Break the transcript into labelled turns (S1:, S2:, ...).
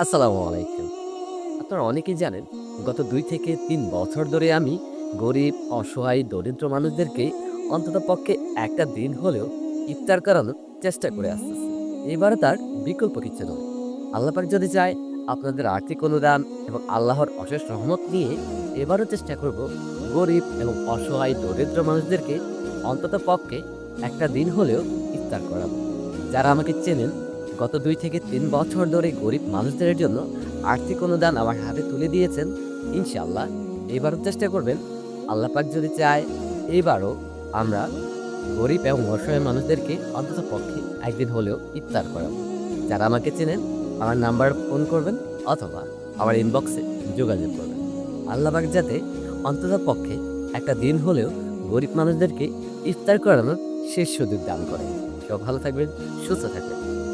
S1: আসসালামু আলাইকুম। আপনারা অনেকেই জানেন, গত দুই থেকে তিন বছর ধরে আমি গরিব, অসহায়, দরিদ্র মানুষদেরকে অন্তত পক্ষে একটা দিন হলেও ইফতার করানোর চেষ্টা করে আসতেছি। এবারে তার বিকল্প কিছু নয়। আল্লাহ পাক যদি চায়, আপনাদের আর্থিক অনুদান এবং আল্লাহর অশেষ রহমত নিয়ে এবারও চেষ্টা করব গরিব এবং অসহায়, দরিদ্র মানুষদেরকে অন্তত পক্ষে একটা দিন হলেও ইফতার করাবো যারা আমাকে চেনেন গত দুই থেকে তিন বছর ধরে গরিব মানুষদের জন্য আর্থিক অনুদান আমার হাতে তুলে দিয়েছেন। ইনশাল্লাহ এবারও চেষ্টা করবেন। আল্লাহ পাক যদি চায়, এবারও আমরা গরিব এবং অসহায় মানুষদেরকে অন্তত পক্ষে একদিন হলেও ইফতার করাবো। যারা আমাকে চেনেন, আমার নাম্বার ফোন করবেন অথবা আমার ইনবক্সে যোগাযোগ করবেন। আল্লাহ পাক যাতে অন্তত পক্ষে একটা দিন হলেও গরিব মানুষদেরকে ইফতার করানোর শেষ সুযোগ দান করে সব ভালো থাকবেন, সুস্থ থাকবেন।